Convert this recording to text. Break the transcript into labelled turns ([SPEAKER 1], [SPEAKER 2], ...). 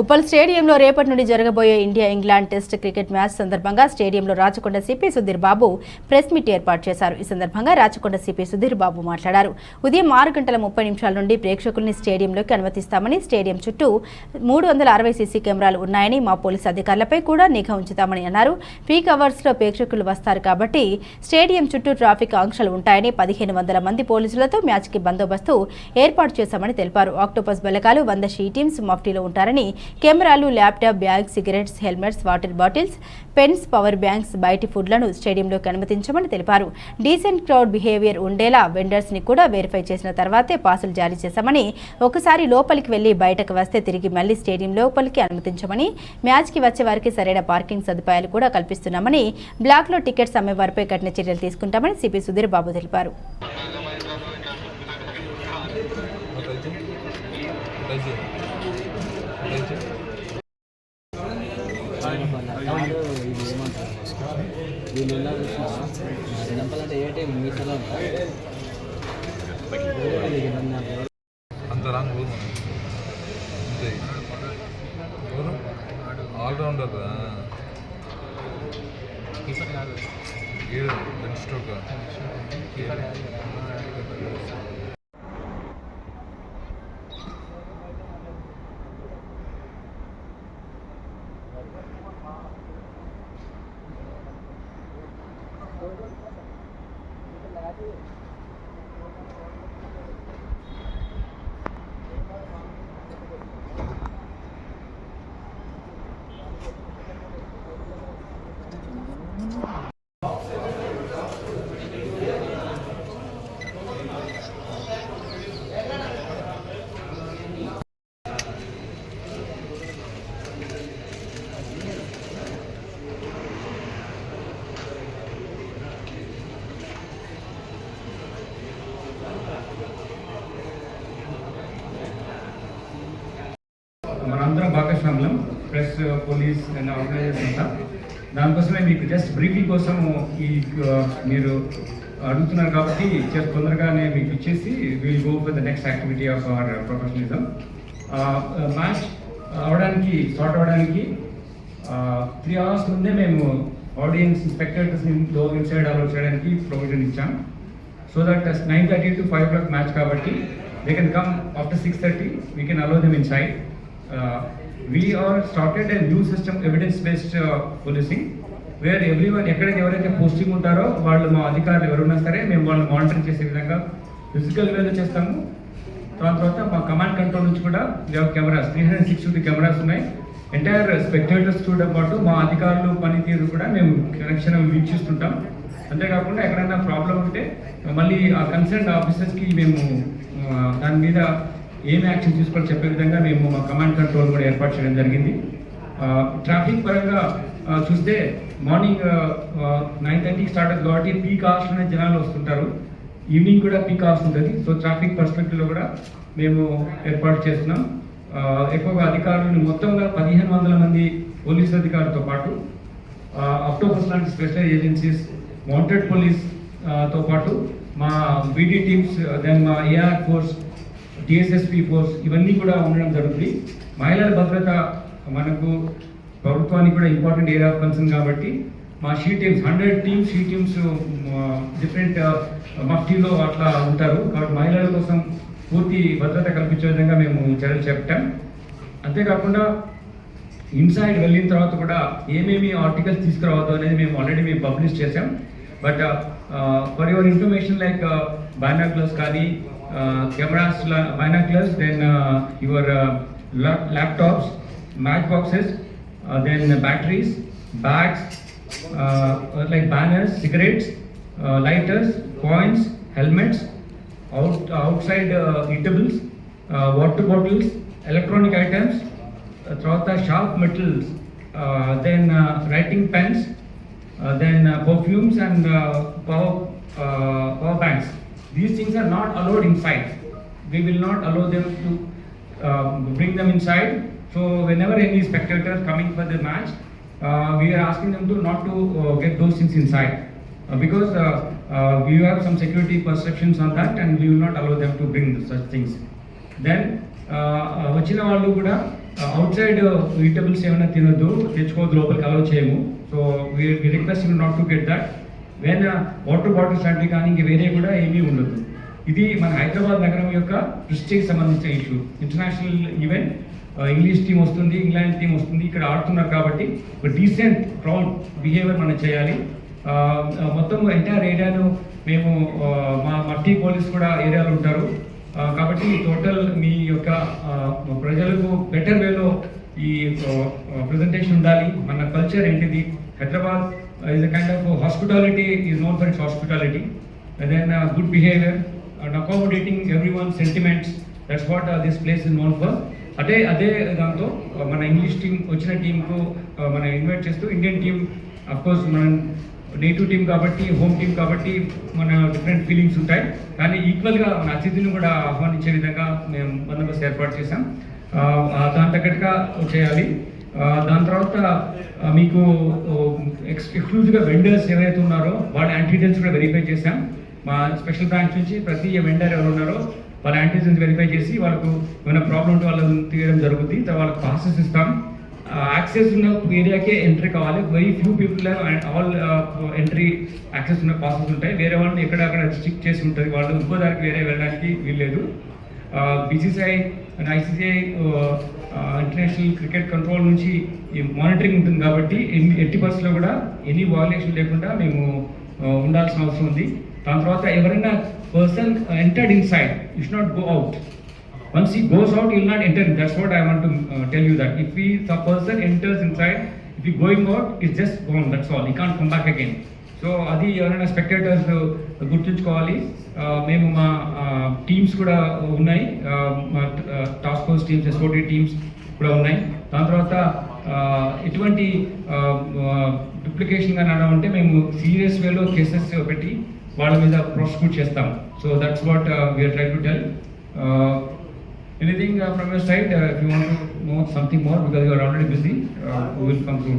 [SPEAKER 1] ఉప్పల్ స్టేడియంలో రేపటి నుండి జరగబోయే India England test cricket match సందర్భంగా స్టేడియంలో Rachakonda CP Sudheer Babu press meet ఏర్పాటు చేశారు. ఈ సందర్భంగా రాచకొండ సిపి సుధీర్ బాబు మాట్లాడారు. ఉదయం ఆరు గంటల ముప్పై నిమిషాల నుండి ప్రేక్షకుల్ని స్టేడియంలోకి అనుమతిస్తామని స్టేడియం చుట్టూ మూడు వందల అరవై సీసీ కెమెరాలు ఉన్నాయని మా పోలీసు అధికారులపై కూడా నిఘా ఉంచుతామని అన్నారు. పీక్ అవర్స్లో ప్రేక్షకులు వస్తారు కాబట్టి స్టేడియం చుట్టూ ట్రాఫిక్ ఆంక్షలు ఉంటాయని పదిహేను వందల మంది పోలీసులతో మ్యాచ్కి బందోబస్తు ఏర్పాటు చేశామని తెలిపారు. ఆక్టోపస్ బలకాలు వంద షీ టీమ్స్ మఫ్టీలో ఉంటారని కెమెరాలు laptop bag cigarettes helmets water bottles pens power banks బయటి ఫుడ్లను స్టేడియంలోకి అనుమతించమని తెలిపారు డీసెంట్ క్రౌడ్ బిహేవియర్ ఉండేలా వెండర్స్ని కూడా వెరిఫై చేసిన తర్వాతే పాసులు జారీ చేశామని ఒకసారి లోపలికి వెళ్ళి బయటకు వస్తే తిరిగి మళ్ళీ స్టేడియం లోపలికి అనుమతించమని మ్యాచ్కి వచ్చే వారికి సరైన పార్కింగ్ సదుపాయాలు కూడా కల్పిస్తున్నామని బ్లాక్లో టికెట్స్ అమ్మే వారిపై కఠిన చర్యలు తీసుకుంటామని సిపి సుధీర్ బాబు తెలిపారు
[SPEAKER 2] Thank you.
[SPEAKER 3] అంత రాంగ్ ఎవరు ఆల్రౌండర్ ఏడు స్ట్రోక్
[SPEAKER 4] మనందరం భాగస్వామ్యం ప్రెస్ పోలీస్ అండ్ ఆర్గనైజేషన్ అంతా. దానికోసమే మీకు జస్ట్ బ్రీఫింగ్ కోసం ఈ మీరు అడుగుతున్నారు కాబట్టి జస్ట్ తొందరగానే మీకు ఇచ్చేసి will go for the next activity of our professionalism match అవడానికి స్టార్ట్ అవ్వడానికి త్రీ అవర్స్ ముందే మేము ఆడియన్స్ స్పెక్టేటర్స్ని లో ఇన్సైడ్ అలౌట్ చేయడానికి ప్రొవిజన్ ఇచ్చాం. So that nine thirty to five clock match కాబట్టి they can come after six thirty we can allow them inside we are started a new system evidence based policing where every one ఎక్కడైతే ఎవరైతే posting ఉంటారో వాళ్ళు మా అధికారులు ఎవరున్నా సరే మేము వాళ్ళని మానిటర్ చేసే విధంగా ఫిజికల్ వేలో చేస్తాము. దాని తర్వాత మా కమాండ్ కంట్రోల్ నుంచి కూడా cameras three hundred sixty cameras ఉన్నాయి. ఎంటైర్ స్పెక్టేటర్స్ చూడడం పాటు మా అధికారులు పనితీరు కూడా మేము కనెక్షన్ వీక్షిస్తుంటాం. అంతేకాకుండా ఎక్కడైనా ప్రాబ్లం ఉంటే మళ్ళీ ఆ కన్సర్న్ ఆఫీసర్స్కి మేము దాని మీద ఏం యాక్షన్ తీసుకోవాలో చెప్పే విధంగా మేము మా కమాండ్ కంట్రోల్ కూడా ఏర్పాటు చేయడం జరిగింది. ట్రాఫిక్ పరంగా చూస్తే మార్నింగ్ నైన్ థర్టీకి స్టార్ట్ అవుతుంది కాబట్టి పీక్ అవర్స్లోనే జనాలు వస్తుంటారు. ఈవినింగ్ కూడా పీక్ అవర్స్ ఉంటుంది. సో ట్రాఫిక్ పర్స్పెక్టివ్లో కూడా మేము ఏర్పాటు చేస్తున్నాం. ఎక్కువగా అధికారులను మొత్తంగా పదిహేను వందల మంది పోలీసు అధికారులతో పాటు అక్టోబర్స్ లాంటి స్పెషల్ ఏజెన్సీస్ వాంటెడ్ పోలీస్తో పాటు మా బీడీ టీమ్స్ దెన్ మా ఏఆర్ ఫోర్స్ డిఎస్ఎస్పి ఫోర్స్ ఇవన్నీ కూడా ఉండడం జరుగుతుంది. మహిళల భద్రత మనకు ప్రభుత్వానికి కూడా ఇంపార్టెంట్ ఏరియా ఆఫ్ కన్సర్న్ కాబట్టి మా she teams hundred teams she teams different మఫ్టీలో అట్లా ఉంటారు. కాబట్టి మహిళల కోసం పూర్తి భద్రత కల్పించే విధంగా మేము చర్యలు చేపట్టాం అంతేకాకుండా ఇన్సైడ్ వెళ్ళిన తర్వాత కూడా ఏమేమి ఆర్టికల్స్ తీసుకురావద్దు అనేది మేము ఆల్రెడీ మేము పబ్లిష్ చేసాం but for your information like binoculars కానీ Uh, cameras, binoculars, then uh, your uh, laptops, matchboxes, then batteries, bags, like banners, cigarettes, lighters, coins, helmets, out, outside eatables, water bottles, electronic items, throughout the sharp metals, uh, then uh, writing pens, uh, then perfumes and power, power banks. These things are not allowed inside. We will not allow them to uh, bring them inside. So whenever any spectators coming for the match, uh, we are asking them to not to uh, get those things inside. Uh, because uh, uh, we have some security perceptions on that and we will not allow them to bring such things. Then వచ్చిన వాళ్ళు కూడా out side eatables ఏమైనా తినొద్దు తెచ్చుకోవద్దు లోపలికి allow చేయము so we request not to get that when water bottles లాంటివి కానీ ఇంక వేరే కూడా ఏమీ ఉండదు. ఇది మన హైదరాబాద్ నగరం యొక్క దృష్టికి సంబంధించిన issue. International event English team వస్తుంది ఇంగ్లాండ్ టీం వస్తుంది ఇక్కడ ఆడుతున్నారు కాబట్టి ఒక డీసెంట్ క్రౌడ్ బిహేవియర్ మనం చేయాలి. మొత్తం ఎంటైర్ ఏరియాను మేము మా మట్టి పోలీస్ కూడా ఏరియాలో ఉంటారు. కాబట్టి టోటల్ మీ యొక్క ప్రజలకు బెటర్ వేలో ఈ ప్రజెంటేషన్ ఉండాలి. మన కల్చర్ ఏంటిది? Hyderabad is a kind of hospitality is known for its hospitality then good behaviour and accommodating every one sentiments that's what this place in known for అదే అదే దాంతో uh, మన ఇంగ్లీష్ టీం వచ్చిన టీంకు మనం invite చేస్తూ Indian team of course మనం native team కాబట్టి home team కాబట్టి మన డిఫరెంట్ ఫీలింగ్స్ ఉంటాయి. కానీ ఈక్వల్గా మన అతిథిని కూడా ఆహ్వానించే విధంగా మేము బందోబస్తు ఏర్పాటు చేసాం దాని తగ్గట్టుగా చేయాలి. దాని తర్వాత మీకు ఎక్స్క్లూజివ్గా వెండర్స్ ఎవరైతే ఉన్నారో వాళ్ళ యాంటీడెంట్స్ కూడా వెరిఫై చేశాం. మా స్పెషల్ బ్రాంచ్ నుంచి ప్రతి వెండర్ ఎవరు ఉన్నారో వాళ్ళ యాంటీజెన్స్ వెరిఫై చేసి వాళ్ళకు ఏమైనా ప్రాబ్లం ఉంటే వాళ్ళు తీయడం జరుగుతుంది. తర్వాత వాళ్ళకి ప్రాసెస్ ఇస్తాం. యాక్సెస్ ఉన్న ఏరియాకే ఎంట్రీ కావాలి. Very few people all entry access ఉన్న ప్రాసెస్ ఉంటాయి. వేరే వాళ్ళని ఎక్కడ అక్కడ స్టిక్ చేసి ఉంటుంది. వాళ్ళు ఇంకో దానికి వేరే వెళ్ళడానికి వీల్లేదు. BCCI and ICC international cricket control నుంచి మానిటరింగ్ ఉంటుంది కాబట్టి ఎట్టి పరిస్థితుల్లో కూడా ఎనీ వాయులేషన్ లేకుండా మేము ఉండాల్సిన అవసరం ఉంది. దాని తర్వాత ఎవరైనా person entered inside Yush not go out once he goes out you'll not enter that's what I want tell you that if he the person enters inside if he going out is just gone that's all he can come back again so అది ఎవరైనా spectators గుర్తుంచుకోవాలి. మేము మా teams కూడా ఉన్నాయి. మా task force teams SOT teams కూడా ఉన్నాయి. దాని తర్వాత ఎటువంటి డూప్లికేషన్ కానీ ఉంటే మేము సీరియస్ వేలో కేసెస్ పెట్టి వాళ్ళ మీద ప్రాసిక్యూట్ చేస్తాం so that's what we are try to tell anything from from side you want if you want to know something more, because you